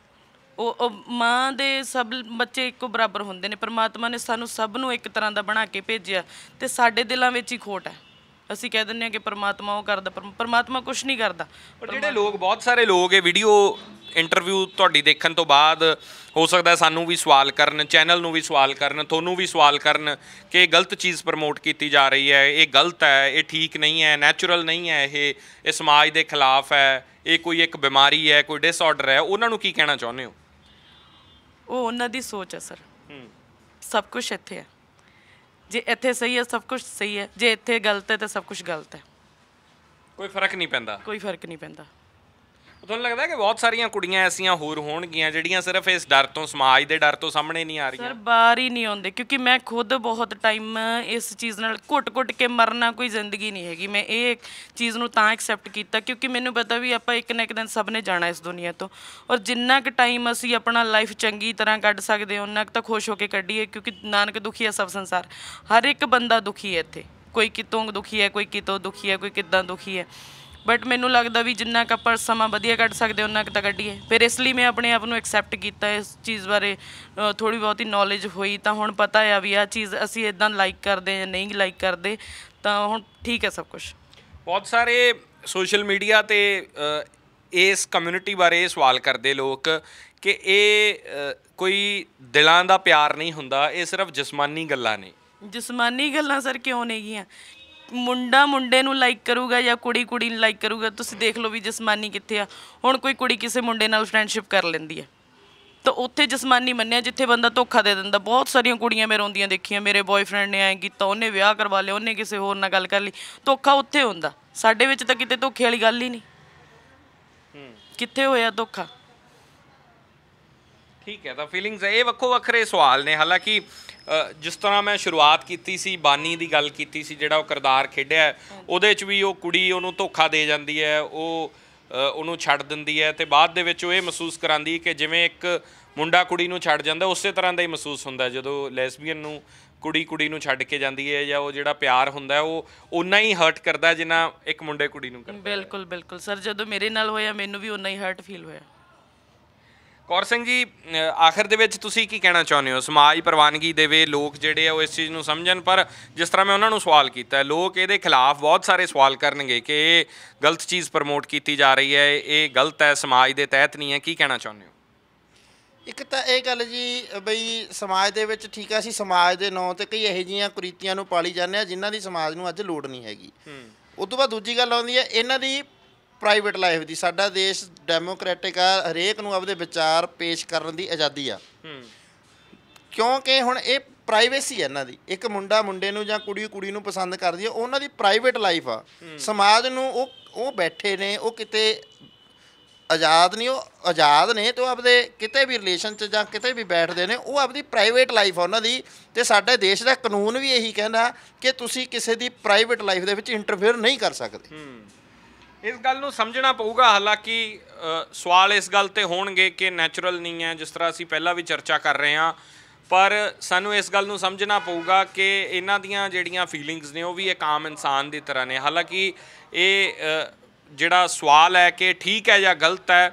ਉਹ ਮਾਂ ਦੇ ਸਭ ਬੱਚੇ ਇੱਕੋ ਬਰਾਬਰ ਹੁੰਦੇ ਨੇ ਪ੍ਰਮਾਤਮਾ ਨੇ ਸਾਨੂੰ ਸਭ ਨੂੰ ਇੱਕ ਤਰ੍ਹਾਂ ਦਾ ਬਣਾ ਕੇ ਭੇਜਿਆ ਤੇ ਸਾਡੇ ਦਿਲਾਂ ਵਿੱਚ ਹੀ ਖੋਟ ਹੈ। ਅਸੀਂ ਕਹਿ ਦਿੰਦੇ ਹਾਂ ਕਿ ਪ੍ਰਮਾਤਮਾ ਉਹ ਕਰਦਾ ਪਰ ਪ੍ਰਮਾਤਮਾ ਕੁਝ ਨਹੀਂ ਕਰਦਾ। ਪਰ ਜਿਹੜੇ ਲੋਕ ਬਹੁਤ ਸਾਰੇ ਲੋਕ ਇਹ ਵੀਡੀਓ ਇੰਟਰਵਿਊ ਤੁਹਾਡੀ ਦੇਖਣ ਤੋਂ ਬਾਅਦ ਹੋ ਸਕਦਾ ਸਾਨੂੰ ਵੀ ਸਵਾਲ ਕਰਨ ਚੈਨਲ ਨੂੰ ਵੀ ਸਵਾਲ ਕਰਨ ਤੁਹਾਨੂੰ ਵੀ ਸਵਾਲ ਕਰਨ ਕਿ ਇਹ ਗਲਤ ਚੀਜ਼ ਪ੍ਰਮੋਟ ਕੀਤੀ ਜਾ ਰਹੀ ਹੈ ਇਹ ਗਲਤ ਹੈ ਇਹ ਠੀਕ ਨਹੀਂ ਹੈ ਨੈਚੁਰਲ ਨਹੀਂ ਹੈ ਇਹ ਇਹ ਸਮਾਜ ਦੇ ਖਿਲਾਫ ਹੈ ਇਹ ਕੋਈ ਇੱਕ ਬਿਮਾਰੀ ਹੈ ਕੋਈ ਡਿਸਆਰਡਰ ਹੈ ਉਹਨਾਂ ਨੂੰ ਕੀ ਕਹਿਣਾ ਚਾਹੁੰਦੇ ਹੋ? ਉਹ ਉਹਨਾਂ ਦੀ ਸੋਚ ਹੈ ਸਰ। ਸਭ ਕੁਝ ਇੱਥੇ ਹੈ। ਜੇ ਇੱਥੇ ਸਹੀ ਹੈ ਸਭ ਕੁਝ ਸਹੀ ਹੈ ਜੇ ਇੱਥੇ ਗਲਤ ਹੈ ਤਾਂ ਸਭ ਕੁਝ ਗਲਤ ਹੈ। ਕੋਈ ਫ਼ਰਕ ਨਹੀਂ ਪੈਂਦਾ? ਕੋਈ ਫ਼ਰਕ ਨਹੀਂ ਪੈਂਦਾ। ਤੁਹਾਨੂੰ ਲੱਗਦਾ ਕਿ ਬਹੁਤ ਸਾਰੀਆਂ ਕੁੜੀਆਂ ਐਸੀਆਂ ਹੋਰ ਹੋਣਗੀਆਂ ਜਿਹੜੀਆਂ ਸਿਰਫ ਇਸ ਡਰ ਤੋਂ, ਸਮਾਜ ਦੇ ਡਰ ਤੋਂ ਸਾਹਮਣੇ ਨਹੀਂ ਆ ਰਹੀਆਂ? ਸਰ, ਬਾਹਰ ਹੀ ਨਹੀਂ ਆਉਂਦੇ, ਕਿਉਂਕਿ ਮੈਂ ਖੁਦ ਬਹੁਤ ਟਾਈਮ ਇਸ ਚੀਜ਼ ਨਾਲ ਘੁੱਟ-ਘੁੱਟ ਕੇ ਮਰਨਾ ਕੋਈ ਜ਼ਿੰਦਗੀ ਨਹੀਂ ਹੈਗੀ। ਮੈਂ ਇਹ ਚੀਜ਼ ਨੂੰ ਤਾਂ ਐਕਸੈਪਟ ਕੀਤਾ, ਕਿਉਂਕਿ ਮੈਨੂੰ ਪਤਾ ਵੀ ਆਪਾਂ ਇੱਕ ਨਾ ਇੱਕ ਦਿਨ ਸਭ ਨੇ ਜਾਣਾ ਇਸ ਦੁਨੀਆ ਤੋਂ। ਔਰ ਜਿੰਨਾ ਕੁ ਟਾਈਮ ਅਸੀਂ ਆਪਣਾ ਲਾਈਫ ਚੰਗੀ ਤਰ੍ਹਾਂ ਕੱਢ ਸਕਦੇ ਹਾਂ ਉਹਨਾਂ ਕੁ ਤਾਂ ਖੁਸ਼ ਹੋ ਕੇ ਕੱਢੀਏ, ਕਿਉਂਕਿ ਨਾਨਕ ਦੁਖੀ ਹੈ ਸਭ ਸੰਸਾਰ। ਹਰ ਇੱਕ ਬੰਦਾ ਦੁਖੀ ਹੈ ਇੱਥੇ। ਕੋਈ ਕਿਤੋਂ ਦੁਖੀ ਹੈ, ਕੋਈ ਕਿਤੋਂ ਦੁਖੀ ਹੈ, ਕੋਈ ਕਿੱਦਾਂ ਦੁਖੀ ਹੈ। ਬਟ ਮੈਨੂੰ ਲੱਗਦਾ ਵੀ ਜਿੰਨਾ ਕੁ ਆਪਾਂ ਸਮਾਂ ਵਧੀਆ ਕੱਢ ਸਕਦੇ ਉਹਨਾਂ ਕੁ ਤਾਂ ਕੱਢੀਏ। ਫਿਰ ਇਸ ਲਈ ਮੈਂ ਆਪਣੇ ਆਪ ਨੂੰ ਐਕਸੈਪਟ ਕੀਤਾ ਇਸ ਚੀਜ਼ ਬਾਰੇ। ਥੋੜੀ ਬਹੁਤੀ ਨੌਲੇਜ ਹੋਈ ਤਾਂ ਹੁਣ ਪਤਾ ਆ ਵੀ ਆਹ ਚੀਜ਼ ਅਸੀਂ ਇਦਾਂ ਲਾਈਕ ਕਰਦੇ ਜਾਂ ਨਹੀਂ ਲਾਈਕ ਕਰਦੇ ਤਾਂ ਹੁਣ ਠੀਕ ਹੈ ਸਭ ਕੁਝ ਬਹੁਤ ਸਾਰੇ ਸੋਸ਼ਲ ਮੀਡੀਆ ਤੇ ਇਸ ਕਮਿਊਨਿਟੀ ਬਾਰੇ ਇਹ ਸਵਾਲ ਕਰਦੇ ਲੋਕ ਕਿ ਇਹ ਕੋਈ ਦਿਲਾਂ ਦਾ ਪਿਆਰ ਨਹੀਂ ਹੁੰਦਾ ਇਹ ਸਿਰਫ ਜਿਸਮਾਨੀ ਗੱਲਾਂ ਨੇ। ਜਿਸਮਾਨੀ ਗੱਲਾਂ ਸਰ ਕਿਉਂ ਨਹੀਂ ਗੀਆਂ ਮੁੰਡਾ ਮੁੰਡੇ ਨੂੰ ਲਾਈਕ ਕਰੂਗਾ ਜਾਂ ਕੁੜੀ ਕੁੜੀ ਨੂੰ ਲਾਈਕ ਕਰੂਗਾ ਤੁਸੀਂ ਦੇਖ ਲਓ ਵੀ ਜਿਸਮਾਨੀ ਕਿੱਥੇ ਆ। ਹੁਣ ਕੋਈ ਕੁੜੀ ਕਿਸੇ ਮੁੰਡੇ ਨਾਲ ਫਰੈਂਡਸ਼ਿਪ ਕਰ ਲੈਂਦੀ ਹੈ। ਤਾਂ ਉੱਥੇ ਜਿਸਮਾਨੀ ਮੰਨਿਆ ਜਿੱਥੇ ਬੰਦਾ ਧੋਖਾ ਦੇ ਦਿੰਦਾ। ਬਹੁਤ ਸਾਰੀਆਂ ਕੁੜੀਆਂ ਮੈਂ ਰੋਂਦੀਆਂ ਦੇਖੀਆਂ ਮੇਰੇ ਬॉयਫ੍ਰੈਂਡ ਨੇ ਐਂ ਕੀਤਾ ਉਹਨੇ ਵਿਆਹ ਕਰਵਾ ਲਿਆ ਉਹਨੇ ਕਿਸੇ ਹੋਰ ਨਾਲ ਗੱਲ ਕਰ ਲਈ। ਧੋਖਾ ਉੱਥੇ ਹੁੰਦਾ। ਸਾਡੇ ਵਿੱਚ ਤਾਂ ਕਿਤੇ ਧੋਖੇ ਵਾਲੀ ਗੱਲ ਹੀ ਨਹੀਂ। ਕਿੱਥੇ ਹੋਇਆ ਧੋਖਾ? ਠੀਕ ਹੈ ਤਾਂ ਫੀਲਿੰਗਸ ਇਹ ਵੱਖੋ ਵੱਖਰੇ ਸਵਾਲ ਨੇ। ਹਾਲਾਂਕਿ ਜਿਸ ਤਰ੍ਹਾਂ ਮੈਂ ਸ਼ੁਰੂਆਤ ਕੀਤੀ ਸੀ ਬਾਨੀ ਦੀ ਗੱਲ ਕੀਤੀ ਸੀ ਜਿਹੜਾ ਉਹ ਕਿਰਦਾਰ ਖੇਡਿਆ ਉਹਦੇ 'ਚ ਵੀ ਉਹ ਕੁੜੀ ਉਹਨੂੰ ਧੋਖਾ ਦੇ ਜਾਂਦੀ ਹੈ ਉਹ ਉਹਨੂੰ ਛੱਡ ਦਿੰਦੀ ਹੈ ਤੇ ਬਾਅਦ ਦੇ ਵਿੱਚ ਉਹ ਇਹ ਮਹਿਸੂਸ ਕਰਾਂਦੀ ਕਿ ਜਿਵੇਂ ਇੱਕ ਮੁੰਡਾ ਕੁੜੀ ਨੂੰ ਛੱਡ ਜਾਂਦਾ ਉਸੇ ਤਰ੍ਹਾਂ ਦਾ ਹੀ ਮਹਿਸੂਸ ਹੁੰਦਾ ਜਦੋਂ ਲੈਸਬੀਅਨ ਨੂੰ ਕੁੜੀ ਕੁੜੀ ਨੂੰ ਛੱਡ ਕੇ ਜਾਂਦੀ ਹੈ ਜਾਂ ਉਹ ਜਿਹੜਾ ਪਿਆਰ ਹੁੰਦਾ ਉਹ ਉਨਾ ਹੀ ਹਰਟ ਕਰਦਾ ਜਿੰਨਾ ਇੱਕ ਮੁੰਡੇ ਕੁੜੀ ਨੂੰ ਕਰਦਾ ਬਿਲਕੁਲ ਬਿਲਕੁਲ। ਸਰ ਜਦੋਂ ਮੇਰੇ ਨਾਲ ਹੋਇਆ ਮੈਨੂੰ ਵੀ ਉਨਾ ਹੀ ਹਰਟ ਫੀਲ ਹੋਇਆ। ਕੌਰ ਸਿੰਘ ਜੀ ਆਖਰ ਦੇ ਵਿੱਚ ਤੁਸੀਂ ਕੀ ਕਹਿਣਾ ਚਾਹੁੰਦੇ ਹੋ? ਸਮਾਜ ਪ੍ਰਵਾਨਗੀ ਦੇਵੇ ਲੋਕ ਜਿਹੜੇ ਆ ਉਹ ਇਸ ਚੀਜ਼ ਨੂੰ ਸਮਝਣ ਪਰ ਜਿਸ ਤਰ੍ਹਾਂ ਮੈਂ ਉਹਨਾਂ ਨੂੰ ਸਵਾਲ ਕੀਤਾ ਲੋਕ ਇਹਦੇ ਖਿਲਾਫ ਬਹੁਤ ਸਾਰੇ ਸਵਾਲ ਕਰਨਗੇ ਕਿ ਇਹ ਗਲਤ ਚੀਜ਼ ਪ੍ਰਮੋਟ ਕੀਤੀ ਜਾ ਰਹੀ ਹੈ ਇਹ ਗਲਤ ਹੈ ਸਮਾਜ ਦੇ ਤਹਿਤ ਨਹੀਂ ਹੈ ਕੀ ਕਹਿਣਾ ਚਾਹੁੰਦੇ ਹੋ? ਇੱਕ ਤਾਂ ਇਹ ਗੱਲ ਜੀ ਬਈ ਸਮਾਜ ਦੇ ਵਿੱਚ ਠੀਕ ਆ ਅਸੀਂ ਸਮਾਜ ਦੇ ਨਾਂ ਤੇ ਕਈ ਇਹੋ ਜਿਹੀਆਂ ਕੁਰੀਤੀਆਂ ਨੂੰ ਪਾਲੀ ਜਾਂਦੇ ਆ ਜਿਨ੍ਹਾਂ ਦੀ ਸਮਾਜ ਨੂੰ ਅੱਜ ਲੋੜ ਨਹੀਂ ਹੈਗੀ। ਉਸ ਤੋਂ ਬਾਅਦ ਦੂਜੀ ਗੱਲ ਆਉਂਦੀ ਹੈ ਇਹਨਾਂ ਦੀ ਪ੍ਰਾਈਵੇਟ ਲਾਈਫ ਦੀ। ਸਾਡਾ ਦੇਸ਼ ਡੈਮੋਕ੍ਰੈਟਿਕ ਆ ਹਰੇਕ ਨੂੰ ਆਪਦੇ ਵਿਚਾਰ ਪੇਸ਼ ਕਰਨ ਦੀ ਆਜ਼ਾਦੀ ਆ। ਕਿਉਂਕਿ ਹੁਣ ਇਹ ਪ੍ਰਾਈਵੇਸੀ ਹੈ ਇਹਨਾਂ ਦੀ। ਇੱਕ ਮੁੰਡਾ ਮੁੰਡੇ ਨੂੰ ਜਾਂ ਕੁੜੀ ਕੁੜੀ ਨੂੰ ਪਸੰਦ ਕਰਦੀ ਹੈ ਉਹਨਾਂ ਦੀ ਪ੍ਰਾਈਵੇਟ ਲਾਈਫ ਆ। ਸਮਾਜ ਨੂੰ ਉਹ ਉਹ ਬੈਠੇ ਨੇ ਉਹ ਕਿਤੇ ਆਜ਼ਾਦ ਨਹੀਂ ਉਹ ਆਜ਼ਾਦ ਨੇ ਤੇ ਉਹ ਆਪਦੇ ਕਿਤੇ ਵੀ ਰਿਲੇਸ਼ਨ 'ਚ ਜਾਂ ਕਿਤੇ ਵੀ ਬੈਠਦੇ ਨੇ ਉਹ ਆਪਦੀ ਪ੍ਰਾਈਵੇਟ ਲਾਈਫ ਆ ਉਹਨਾਂ ਦੀ। ਤੇ ਸਾਡੇ ਦੇਸ਼ ਦਾ ਕਾਨੂੰਨ ਵੀ ਇਹੀ ਕਹਿੰਦਾ ਕਿ ਤੁਸੀਂ ਕਿਸੇ ਦੀ ਪ੍ਰਾਈਵੇਟ ਲਾਈਫ ਦੇ ਵਿੱਚ ਇੰਟਰਫੇਅਰ ਨਹੀਂ ਕਰ ਸਕਦੇ। ਇਸ ਗੱਲ ਨੂੰ ਸਮਝਣਾ ਪਊਗਾ, ਹਾਲਾਂਕਿ ਸਵਾਲ ਇਸ ਗੱਲ ਤੇ ਹੋਣਗੇ ਕਿ ਨੈਚੁਰਲ ਨਹੀਂ ਹੈ, ਜਿਸ ਤਰ੍ਹਾਂ ਅਸੀਂ ਪਹਿਲਾਂ ਵੀ ਚਰਚਾ ਕਰ ਰਹੇ ਹਾਂ। ਪਰ ਸਾਨੂੰ ਇਸ ਗੱਲ ਨੂੰ ਸਮਝਣਾ ਪਊਗਾ ਕਿ ਇਹਨਾਂ ਦੀਆਂ ਜਿਹੜੀਆਂ ਫੀਲਿੰਗਸ ਨੇ, ਉਹ ਵੀ ਇੱਕ ਆਮ ਇਨਸਾਨ ਦੀ ਤਰ੍ਹਾਂ ਨੇ। ਹਾਲਾਂਕਿ ਇਹ ਜਿਹੜਾ ਸਵਾਲ ਹੈ ਕਿ ਠੀਕ ਹੈ ਜਾਂ ਗਲਤ ਹੈ,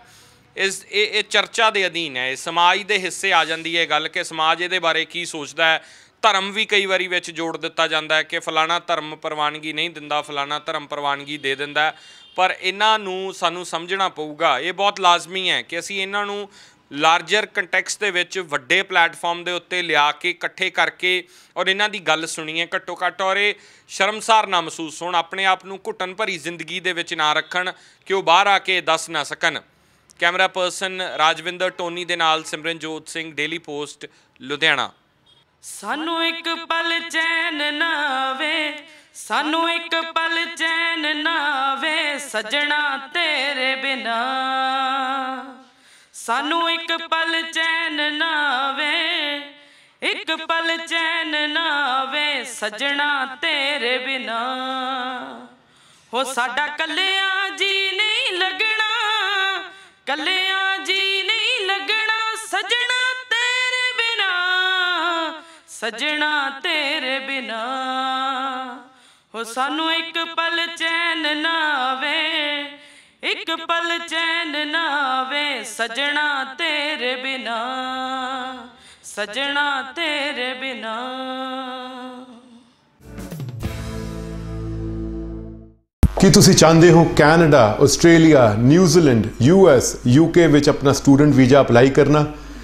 ਇਸ, ਇਹ ਇਹ ਚਰਚਾ ਦੇ ਅਧੀਨ ਹੈ। ਇਹ ਸਮਾਜ ਦੇ ਹਿੱਸੇ ਆ ਜਾਂਦੀ ਹੈ ਗੱਲ ਕਿ ਸਮਾਜ ਇਹਦੇ ਬਾਰੇ ਕੀ ਸੋਚਦਾ ਹੈ। ਧਰਮ ਵੀ ਕਈ ਵਾਰੀ ਵਿੱਚ ਜੋੜ ਦਿੱਤਾ ਜਾਂਦਾ ਹੈ ਕਿ ਫਲਾਣਾ ਧਰਮ ਪ੍ਰਵਾਨਗੀ ਨਹੀਂ ਦਿੰਦਾ, ਫਲਾਣਾ ਧਰਮ ਪ੍ਰਵਾਨਗੀ ਦੇ ਦਿੰਦਾ ਪਰ ਇਹਨਾਂ ਨੂੰ ਸਾਨੂੰ ਸਮਝਣਾ ਪਊਗਾ। ਇਹ ਬਹੁਤ ਲਾਜ਼ਮੀ ਹੈ ਕਿ ਅਸੀਂ ਇਹਨਾਂ ਨੂੰ ਲਾਰਜਰ ਕੰਟੈਕਸਟ ਦੇ ਵਿੱਚ ਵੱਡੇ ਪਲੇਟਫਾਰਮ ਦੇ ਉੱਤੇ ਲਿਆ ਕੇ, ਇਕੱਠੇ ਕਰਕੇ ਔਰ ਇਹਨਾਂ ਦੀ ਗੱਲ ਸੁਣੀਏ ਘੱਟੋ ਘੱਟ ਔਰ ਇਹ ਸ਼ਰਮਸਾਰ ਨਾ ਮਹਿਸੂਸ ਹੋਣ, ਆਪਣੇ ਆਪ ਨੂੰ ਘੁੱਟਣ ਭਰੀ ਜ਼ਿੰਦਗੀ ਦੇ ਵਿੱਚ ਨਾ ਰੱਖਣ ਕਿ ਉਹ ਬਾਹਰ ਆ ਕੇ ਦੱਸ ਨਾ ਸਕਣ। ਕੈਮਰਾ ਪਰਸਨ ਰਾਜਵਿੰਦਰ ਟੋਨੀ ਦੇ ਨਾਲ ਸਿਮਰਨਜੋਤ ਸਿੰਘ ਡੇਲੀ ਪੋਸਟ ਲੁਧਿਆਣਾ। ਸਾਨੂੰ ਇੱਕ ਪਲ ਚੈਨ ਨਾ ਆਵੇ ਸਾਨੂੰ ਇੱਕ ਪਲ ਚੈਨ ਨਾ ਆਵੇ ਸਜਣਾ ਤੇਰੇ ਬਿਨਾ। ਸਾਨੂੰ ਇੱਕ ਪਲ ਚੈਨ ਨਾ ਆਵੇ, ਇੱਕ ਪਲ ਚੈਨ ਨਾ ਆਵੇ ਸਜਣਾ ਤੇਰੇ ਬਿਨਾ। ਹੋ ਸਾਡਾ ਕੱਲਿਆਂ ਜੀ ਨਹੀਂ ਲੱਗਣਾ, ਕੱਲਿਆਂ ਜੀ ਨਹੀਂ ਲੱਗਣਾ ਸਜਣਾ ਤੇਰੇ ਬਿਨਾ, ਸਜਣਾ ਤੇਰੇ ਬਿਨਾ। ਹੋ ਸਾਨੂੰ ਇੱਕ ਪਲ ਚੈਨ ਨਾ ਆਵੇ, ਇੱਕ ਪਲ ਚੈਨ ਨਾ ਆਵੇ, ਸਜਣਾ ਤੇਰੇ ਬਿਨਾ, ਸਜਣਾ ਤੇਰੇ ਬਿਨਾ। ਕੀ ਤੁਸੀਂ ਚਾਹੁੰਦੇ ਹੋ Canada, Australia, New Zealand US UK ਵਿੱਚ ਆਪਣਾ ਸਟੂਡੈਂਟ ਵੀਜ਼ਾ ਅਪਲਾਈ ਕਰਨਾ?